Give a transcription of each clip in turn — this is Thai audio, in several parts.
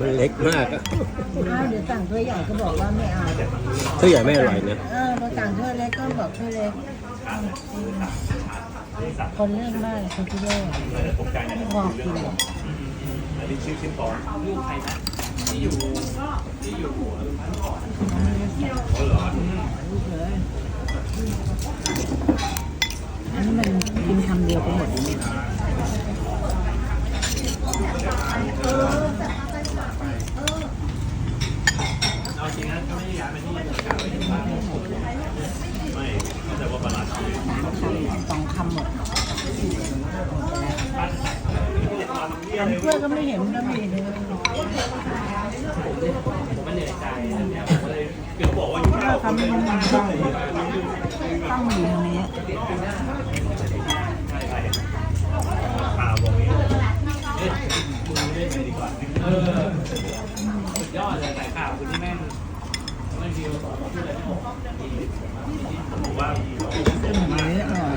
มันเล็กมากอะอ้าวเดี๋ยวสั่งถ้วยใหญ่ก็บอกว่าไม่เอาถ้วยใหญ่ไม่อร่อยนะเออเราสั่งถ้วยเล็กก็บอกถ้วยเล็ก คนเรื่องมากคนที่เล่ไม่บอกกินหรอกอันนี้มันกินคำเดียวก็หมดเลยเนี่ย สามคำสองคำหมด อันถ้วยก็ไม่เห็นก็มีเลยถ้าคำนี้มันต้องต้องอยู่ตรงนี้ยอดเลยสายข่าวคุณที่แม่งไม่ดีสอนพูดอะไรไม่ออกขึ้นอย่างนี้อร่อย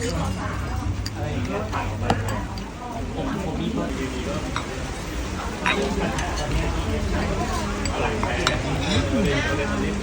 เกี๊ยวเข้ามาฝันอยู่ทีมียาอะไรภายในช้านี่เล็กอย่างเ